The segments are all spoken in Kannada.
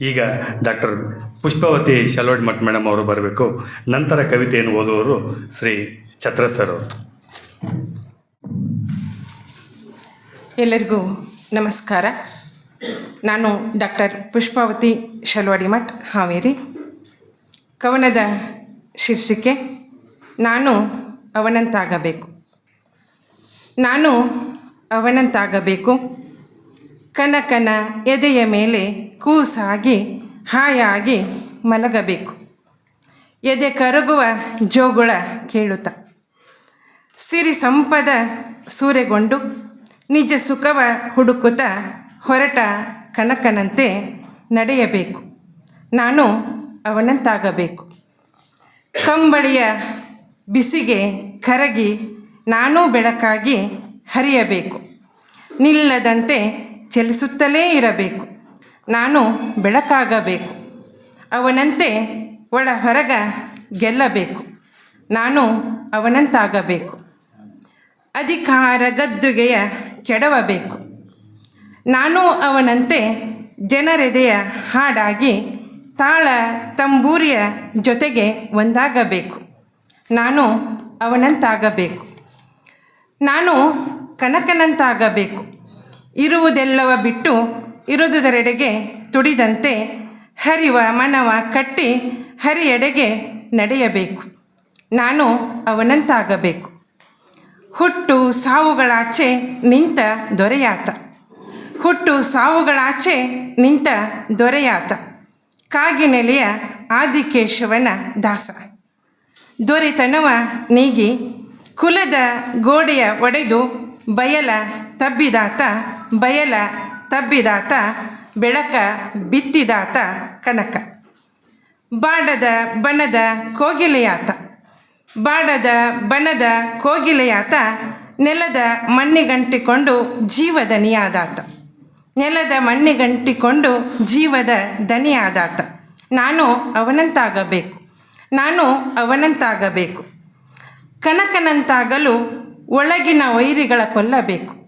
ಈಗ ಡಾಕ್ಟರ್ ಪುಷ್ಪವತಿ ಶಲೋಡ್ ಮಠ್ ಮೇಡಮ್ ಅವರು ಬರಬೇಕು. ನಂತರ ಕವಿತೆಯನ್ನು ಓದುವವರು ಶ್ರೀ ಛತ್ರ ಸರ್ ಅವರು. ಎಲ್ಲರಿಗೂ ನಮಸ್ಕಾರ. ನಾನು ಡಾಕ್ಟರ್ ಪುಷ್ಪಾವತಿ ಶಲ್ವಾಡಿ ಮಠ್ ಹಾವೇರಿ. ಕವನದ ಶೀರ್ಷಿಕೆ, ನಾನು ಅವನಂತಾಗಬೇಕು. ನಾನು ಅವನಂತಾಗಬೇಕು. ಕನಕನ ಎದೆಯ ಮೇಲೆ ಕೂಸಾಗಿ, ಹಾಯಾಗಿ ಮಲಗಬೇಕು. ಎದೆ ಕರಗುವ ಜೋಗುಳ ಕೇಳುತ್ತ. ಸಿರಿ ಸಂಪದ ಸೂರೆಗೊಂಡು, ನಿಜ ಸುಖವ ಹುಡುಕುತ್ತ ಹೊರಟ ಕನಕನಂತೆ ನಡೆಯಬೇಕು. ನಾನು ಅವನಂತಾಗಬೇಕು. ಕಂಬಳಿಯ ಬಿಸಿಗೆ ಕರಗಿ, ನಾನೂ ಬೆಳಕಾಗಿ ಹರಿಯಬೇಕು. ನಿಲ್ಲದಂತೆ ಚಲಿಸುತ್ತಲೇ ಇರಬೇಕು. ನಾನು ಬೆಳಕಾಗಬೇಕು. ಅವನಂತೆ ಒಳ ಹೊರಗ ಗೆಲ್ಲಬೇಕು. ನಾನು ಅವನಂತಾಗಬೇಕು. ಅಧಿಕಾರ ಗದ್ದುಗೆಯ ಕೆಡವಬೇಕು. ನಾನು ಅವನಂತೆ ಜನರೆದೆಯ ಹಾಡಾಗಿ ತಾಳ ತಂಬೂರಿಯ ಜೊತೆಗೆ ಒಂದಾಗಬೇಕು. ನಾನು ಅವನಂತಾಗಬೇಕು. ನಾನು ಕನಕನಂತಾಗಬೇಕು. ಇರುವುದೆಲ್ಲವ ಬಿಟ್ಟು ಇರುವುದರೆಡೆಗೆ ತುಡಿದಂತೆ ಹರಿವ ಮನವ ಕಟ್ಟಿ ಹರಿಯೆಡೆಗೆ ನಡೆಯಬೇಕು. ನಾನು ಅವನಂತಾಗಬೇಕು. ಹುಟ್ಟು ಸಾವುಗಳಾಚೆ ನಿಂತ ದೊರೆಯಾತ. ಹುಟ್ಟು ಸಾವುಗಳಾಚೆ ನಿಂತ ದೊರೆಯಾತ. ಕಾಗಿನೆಲೆಯ ಆದಿಕೇಶವನ ದಾಸ. ದೊರೆತನವ ನೀಗಿ, ಕುಲದ ಗೋಡೆಯ ಒಡೆದು ಬಯಲ ತಬ್ಬಿದಾತ. ಬಯಲ ತಬ್ಬಿದಾತ, ಬೆಳಕ ಬಿತ್ತಿದಾತ ಕನಕ. ಬಾಡದ ಬನದ ಕೋಗಿಲೆಯಾತ. ಬಾಡದ ಬನದ ಕೋಗಿಲೆಯಾತ, ನೆಲದ ಮಣ್ಣಿಗಂಟಿಕೊಂಡು ಜೀವದ ನಿಯಾದಾತ ನೆಲದ ಮಣ್ಣಿಗಂಟಿಕೊಂಡು ಜೀವದ ದನಿಯಾದಾತ ನಾನು ಅವನಂತಾಗಬೇಕು. ನಾನು ಅವನಂತಾಗಬೇಕು. ಕನಕನಂತಾಗಲು ಒಳಗಿನ ವೈರಿಗಳ ಕೊಲ್ಲಬೇಕು.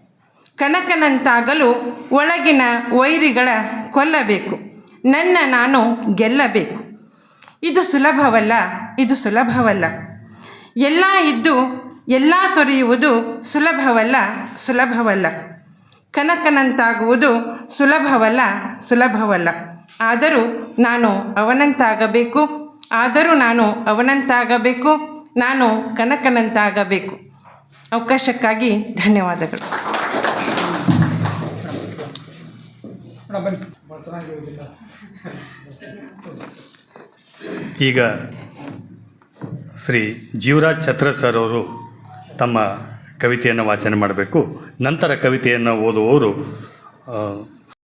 ಕನಕನಂತಾಗಲು ಒಳಗಿನ ವೈರಿಗಳ ಕೊಲ್ಲಬೇಕು. ನನ್ನ ನಾನು ಗೆಲ್ಲಬೇಕು. ಇದು ಸುಲಭವಲ್ಲ ಇದು ಸುಲಭವಲ್ಲ. ಎಲ್ಲ ಇದ್ದು, ಎಲ್ಲ ತೊರೆಯುವುದು ಸುಲಭವಲ್ಲ ಸುಲಭವಲ್ಲ. ಕನಕನಂತಾಗುವುದು ಸುಲಭವಲ್ಲ ಸುಲಭವಲ್ಲ. ಆದರೂ ನಾನು ಅವನಂತಾಗಬೇಕು, ಆದರೂ ನಾನು ಅವನಂತಾಗಬೇಕು, ನಾನು ಕನಕನಂತಾಗಬೇಕು. ಅವಕಾಶಕ್ಕಾಗಿ ಧನ್ಯವಾದಗಳು. ಈಗ ಶ್ರೀ ಜೀವರಾಜ್ ಛತ್ರ ಸರ್ ಅವರು ತಮ್ಮ ಕವಿತೆಯನ್ನು ವಾಚನ ಮಾಡಬೇಕು. ನಂತರ ಕವಿತೆಯನ್ನು ಓದುವವರು